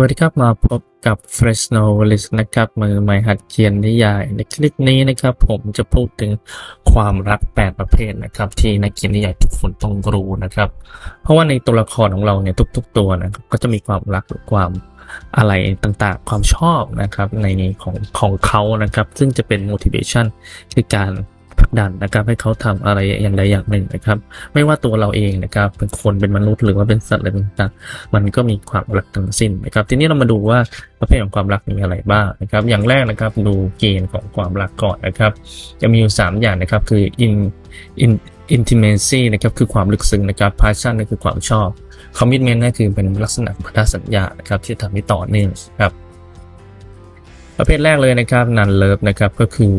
สวัสดีครับมาพบกับ Fresno w a l i s นะครับมือใหม่หัดเขียนนิยายในคลิปนี้นะครับ ผมจะพูดถึงความรัก 8 ประเภทนะครับ ที่นักเขียนนิยายทุกคนต้องรู้นะครับ เพราะว่าในตัวละครของเราเนี่ยทุก ๆ ตัวนะครับก็จะมีความรักหรือความอะไรต่างๆ ความชอบนะครับในของของเขานะครับ ซึ่งจะเป็น motivation คือการ กดันนะครับ ให้เขาทำอะไรอย่างใดอย่างหนึ่งนะครับ ไม่ว่าตัวเราเองนะครับเป็นคนเป็นมนุษย์หรือว่าเป็นสัตว์อะไรต่างๆมันก็มีความรักทั้งสิ้นนะครับ ทีนี้เรามาดูว่าประเภทของความรักมีอะไรบ้างนะครับ อย่างแรกนะครับดูเกณฑ์ของความรักก่อนนะครับ จะมีอยู่ 3 อย่างนะครับคือ in in intimacy นะครับคือความลึกซึ้งนะครับ passion นั่นคือความชอบ commitment นั่นคือเป็นลักษณะพันธสัญญานะครับที่ทำให้ต่อเนื่องครับประเภทแรกเลยนะครับ non love นะครับก็คือ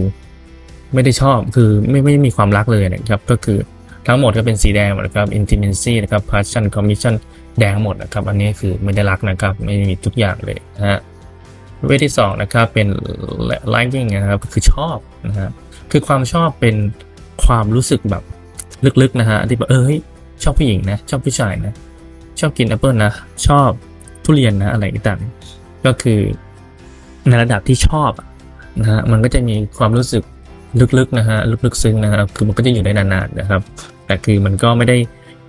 ไม่ได้ชอบคือไม่ไม่มีความรักเลยนะครับก็คือทั้งหมดก็เป็นสีแดงหมดนะครับ intimacy นะครับ passion commission แดงหมดนะครับ อันนี้คือไม่ได้รักนะครับ ไม่มีทุกอย่างเลยนะฮะประเภทที่สองนะครับเป็น liking นะครับคือชอบนะฮะคือความชอบเป็นความรู้สึกแบบลึกๆนะฮะที่แบบเออเฮ้ยชอบผู้หญิงนะ ชอบผู้ชายนะ ชอบกินแอปเปิลนะ ชอบทุเรียนนะอะไรต่างๆก็คือในระดับที่ชอบนะฮะมันก็จะมีความรู้สึก ลึกๆนะฮะลึกๆซึ้งนะครับคือมันก็จะอยู่ได้นานๆนะครับ แต่คือมันก็ไม่ได้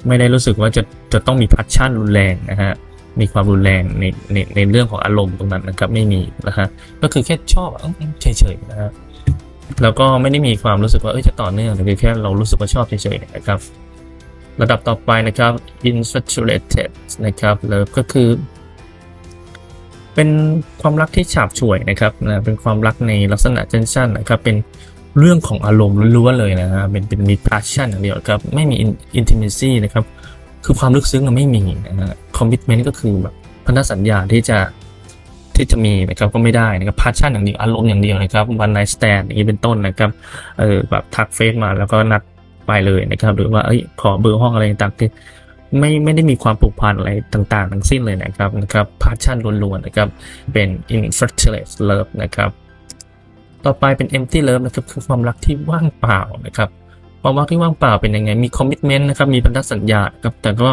ไม่ได้รู้สึกว่าจะจะต้องมีพัชชั่นรุนแรงนะฮะมีความรุนแรงในในในเรื่องของอารมณ์ตรงนั้นนะครับไม่มีนะฮะก็คือแค่ชอบเฉยๆนะฮะแล้วก็ไม่ได้มีความรู้สึกว่าเอ้ยจะต่อเนื่องแต่คือแค่เรารู้สึกว่าชอบเฉยๆนะครับ ระดับต่อไปนะครับ infatuated นะครับเลิฟก็คือ เป็นความรักที่ฉาบฉวยนะครับนะเป็นความรักในลักษณะเจนชั่นนะครับเป็น เรื่องของอารมณ์ล้วนๆเลยนะฮะเป็นเป็นมี passion อย่างเดียวครับไม่มี intimacy นะครับ คือความลึกซึ้งไม่มีนะฮะ commitment ก็คือแบบพันธสัญญาที่จะที่จะมีนะครับก็ไม่ได้นะครับ passion อย่างเดียวอารมณ์อย่างเดียวนะครับ one night stand อย่างนี้เป็นต้นนะครับเออแบบทักเฟซมาแล้วก็นัดไปเลยนะครับ หรือว่าเอ้ยขอเบอร์ห้องอะไรต่างๆคือไม่ไม่ได้มีความผูกพันอะไรต่างๆ ทั้งสิ้นเลยนะครับนะครับ passion ล้วนๆนะครับเป็น infatuated love นะครับ ต่อไปเป็น empty love นะครับคือความรักที่ว่างเปล่านะครับความรักที่ว่างเปล่าเป็นยังไงมี commitment นะครับมีพันธสัญญาครับแต่ก็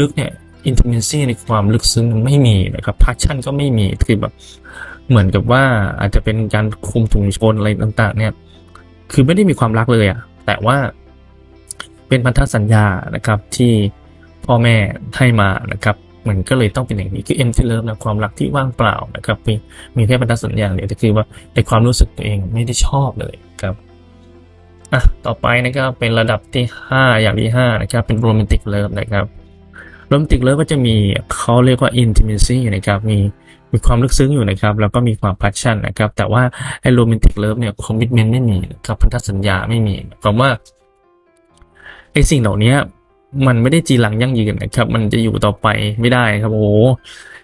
ลึกๆเนี่ย intimacy ในความลึกซึ้งไม่มีนะครับ passion ก็ไม่มีคือแบบเหมือนกับว่าอาจจะเป็นการคุมถุงชนอะไรต่างๆ เนี่ย คือไม่ได้มีความรักเลยอะแต่ว่าเป็นพันธสัญญานะครับที่พ่อแม่ให้มานะครับ มันก็เลยต้องเป็นอย่างนี้คือ empty love นะความรักที่ว่างเปล่านะครับมีมีแค่พันธสัญญาเดียวแต่คือว่าในความรู้สึกตัวเองไม่ได้ชอบเลยครับอะต่อไปนะครับเป็นระดับที่ 5 อย่างที่5นะครับเป็น romantic love นะครับ romantic love ก็จะมีเขาเรียกว่า intimacy นะครับมีมีความลึกซึ้งอยู่นะครับ แล้วก็มีความ passion นะครับ แต่ว่าไอ้ romantic love เนี่ย commitment ไม่มีนะครับพันธสัญญาไม่มีความว่าไอ้สิ่งเหล่านี้ มันไม่ได้จีรังยั่งยืนนะครับ มันจะอยู่ต่อไปไม่ได้ครับโอ้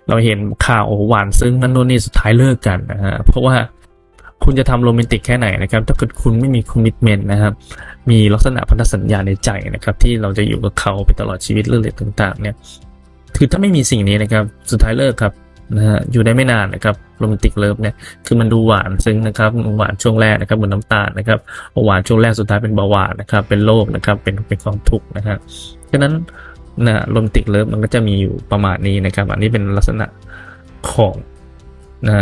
เราเห็นข่าวโอ้หวานซึ้งนั่นโน่นนี่สุดท้ายเลิกกันนะฮะเพราะว่าคุณจะทำโรแมนติกแค่ไหนนะครับ ถ้าเกิดคุณไม่มีคอมมิชเมนต์นะครับ มีลักษณะพันธสัญญาในใจนะครับ ที่เราจะอยู่กับเขาไปตลอดชีวิตเรื่องเล็กต่างๆ เนี่ยคือถ้าไม่มีสิ่งนี้นะครับ สุดท้ายเลิกครับนะฮะอยู่ได้ไม่นานนะครับโรแมนติกเลิฟเนี่ยคือมันดูหวานซึ้งนะครับหวานช่วงแรกนะครับเหมือนน้ำตาลนะครับหวานช่วงแรกสุดท้ายเป็นเบาหวานนะครับเป็นโรคนะครับเป็นเป็นความทุกข์นะครับ ฉะนั้นนะโรแมนติกเลิฟมันก็จะมีอยู่ประมาณนี้นะครับ อันนี้เป็นลักษณะของนะ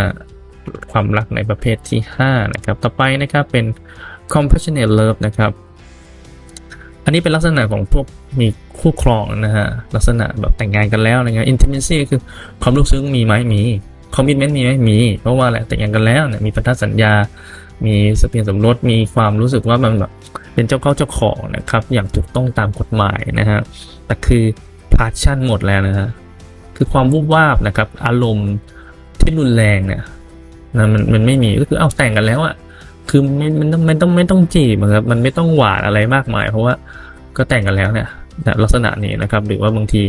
ความรักในประเภทที่ 5 นะครับ ต่อไปนะครับเป็น compassionate love นะครับ อันนี้เป็นลักษณะของพวกมีคู่ครองนะฮะ ลักษณะแบบแต่งงานกันแล้วนะครับ intimacy คือความรู้สึกมีไหมมี commitment มีไหมมี เพราะว่าอะไรแต่งงานกันแล้วเนี่ยมีพันธสัญญา มีสเปียนสมรส มีความรู้สึกว่ามันแบบ เป็นเจ้าเข้าเจ้าของนะครับ อย่างถูกต้องตามกฎหมายนะฮะแต่คือพาชั่นหมดแล้วนะฮะคือความวุ่นวาบนะครับ อารมณ์ที่รุนแรงเนี่ยนะมันมันไม่มีก็คือเอาแต่งกันแล้วอะคือไม่มันต้องไม่ต้องไม่ต้องจีบครับมันไม่ต้องหวานอะไรมากมาย เพราะว่าก็แต่งกันแล้วเนี่ยลักษณะนี้นะครับ หรือว่าบางที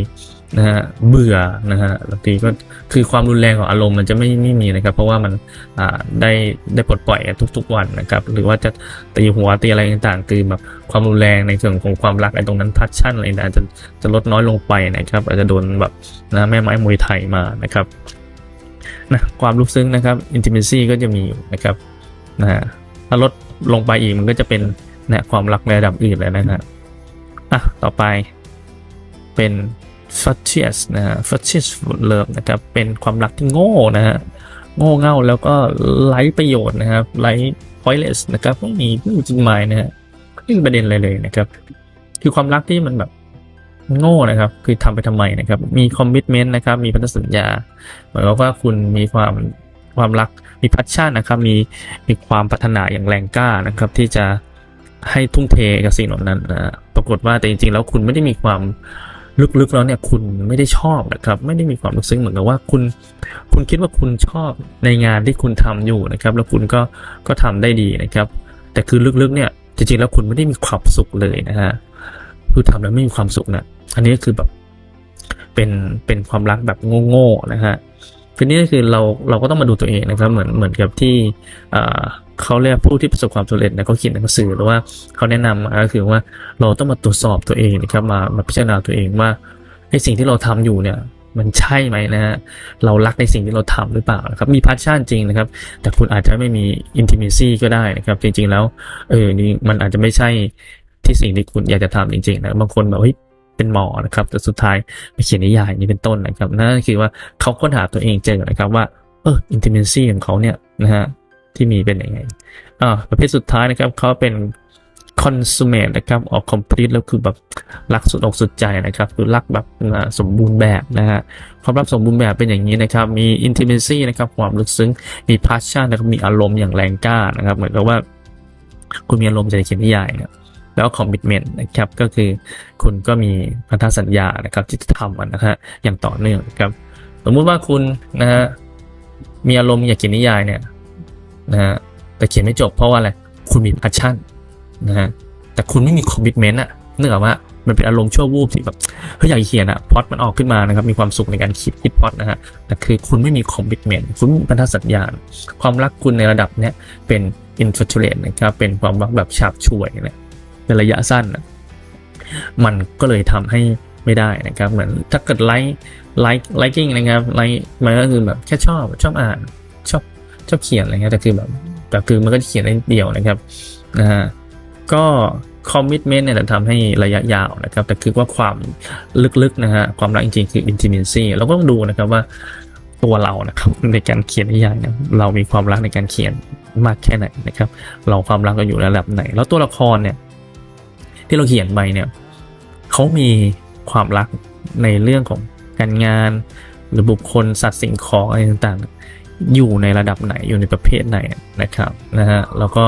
นะฮะเบื่อนะฮะบางทีก็คือความรุนแรงของอารมณ์มันจะไม่ไม่มีนะครับ เพราะว่ามันอ่าได้ได้ปลดปล่อยทุก ๆ วันนะครับ หรือว่าจะตีหัวตีอะไรต่างๆคือแบบความรุนแรงในส่วนของความรักไอ้ตรงนั้นพัชชั่นอะไรต่างๆจะจะลดน้อยลงไปนะครับอาจจะโดนแบบนะแม่ไม้มวยไทยมานะครับนะความรู้ซึ้งนะครับ intimacy ก็จะมีอยู่นะครับนะฮะถ้าลดลงไปอีกมันก็จะเป็นนะความรักในระดับอื่นแล้วนะฮะอะต่อไปเป็น f a t i o u s นะฮะ f a t i o u s love นะครับ เป็นความรักที่โง่นะฮะ โง่เง่าแล้วก็ไร้ประโยชน์นะครับ ไร้ pointless นะครับ ไม่มีไม่มีจริงหมายนะฮะไม่มีประเด็นอะไรเลยนะครับ คือความรักที่มันแบบโง่นะครับ คือทำไปทำไมนะครับ มีคอมมิชเมนต์นะครับ มีพันธสัญญา หมายความว่าคุณมีความความรัก มีพัชชั่นนะครับ มีมีความพัฒนาอย่างแรงกล้านะครับ ที่จะให้ทุ่มเทกับสิ่งเหล่านั้นนะปรากฏว่าแต่จริงๆ แล้วคุณไม่ได้มีความ ลึกๆแล้วเนี่ยคุณไม่ได้ชอบนะครับ ไม่ได้มีความรู้สึกเหมือนกับว่าคุณ คุณคิดว่าคุณชอบในงานที่คุณทำอยู่นะครับ แล้วคุณก็ก็ทำได้ดีนะครับ แต่คือลึกๆเนี่ยจริงๆแล้วคุณไม่ได้มีความสุขเลยนะฮะคือทำแล้วไม่มีความสุขเนะอันนี้ก็คือแบบเป็นเป็นความรักแบบโง่ๆนะฮะ ทีนี้ก็คือเราเราก็ต้องมาดูตัวเองนะครับเหมือนเหมือนกับที่เขาเรียกผู้ที่ประสบความสำเร็จนะเขาเขียนหนังสือหรือว่าเขาแนะนำก็คือว่าเราต้องมาตรวจสอบตัวเองนะครับมามาพิจารณาตัวเองว่าไอ้สิ่งที่เราทำอยู่เนี่ยมันใช่ไหมนะฮะเรารักในสิ่งที่เราทำหรือเปล่านะครับมีพัชชั่นจริงนะครับ แต่คุณอาจจะไม่มีอินทิมิซี่ก็ได้นะครับ จริง ๆ แล้วเออนี่มันอาจจะไม่ใช่ที่สิ่งที่คุณอยากจะทำจริงๆนะบางคนแบบเฮ้ย เป็นหมอนะครับ แต่สุดท้ายไปเขียนนิยายนี่เป็นต้นนะครับนั่นคือว่าเขาค้นหาตัวเองเจอนะครับว่าเอออินเทิมิซี่ของเขาเนี่ยนะฮะที่มีเป็นยังไงอ่าประเภทสุดท้ายนะครับเขาเป็น consummate นะครับออก complete แล้วคือแบบรักสุดอกสุดใจนะครับ คือรักแบบสมบูรณ์แบบนะฮะความรักสมบูรณ์แบบเป็นอย่างนี้นะครับ มี intimacy นะครับความลึกซึ้งมี passion นะครับมีอารมณ์อย่างแรงกล้านะครับ เหมือนกับว่าคุณมีอารมณ์จะเขียนนิยายเนี่ย แล้ว commitment นะครับก็คือคุณก็มีพันธสัญญานะครับที่จะทำนะฮะอย่างต่อเนื่องนะครับสมมุติว่าคุณนะฮะมีอารมณ์อยากเขียนนิยายเนี่ยนะฮะแต่เขียนไม่จบเพราะว่าอะไรคุณมี passion นะฮะแต่คุณไม่มี commitment อะเนึกออกว่ามันเป็นอารมณ์ชั่ววูบที่แบบเฮ้ยอยากเขียนอะพอดมันออกขึ้นมานะครับมีความสุขในการคิดคิดพอดนะฮะแต่คือคุณไม่มี commitment คุณมีพันธสัญญาความรักคุณในระดับเนี้ยเป็น infatuate นะครับเป็นความรักแบบฉาบฉวยเนี่ย ในระยะสั้น มันก็เลยทำให้ไม่ได้นะครับ เหมือนถ้าเกิดไลค์ไลค์ไลกิ้งนะครับไลค์มันก็คือแบบแค่ชอบชอบอ่านชอบชอบเขียนอะไรเงี้ยแต่คือแบบแต่คือมันก็จะเขียนได้เดียวนะครับนะฮะก็คอมมิชเมนต์เนี่ยจะทำให้ระยะยาวนะครับ แต่คือว่าความลึกๆนะฮะความรักจริงๆ คือ intimacy เราก็ต้องดูนะครับว่าตัวเรานะครับในการเขียนนิยายเนี่ยเรามีความรักในการเขียนมากแค่ไหนนะครับ เราความรักเราอยู่ระดับไหน แล้วตัวละครเนี่ย ที่เราเขียนไปเนี่ยเขามีความรักในเรื่องของการงาน หรือบุคคลสัตว์สิ่งของอะไรต่างๆ อยู่ในระดับไหนอยู่ในประเภทไหนนะครับนะฮะแล้วก็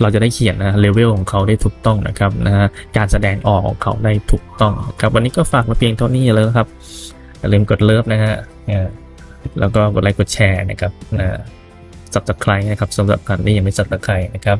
เราจะได้เขียนนะเลเวลของเขาได้ถูกต้องนะครับนะฮะการแสดงออกของเขาได้ถูกต้องครับวันนี้ก็ฝากมาเพียงเท่านี้แล้วครับอย่าลืมกดเลิฟนะฮะแล้วก็กดไลค์กดแชร์นะครับนะสับตะไคร้นะครับสำหรับท่านที่ยังไม่สับตะไคร้นะครับ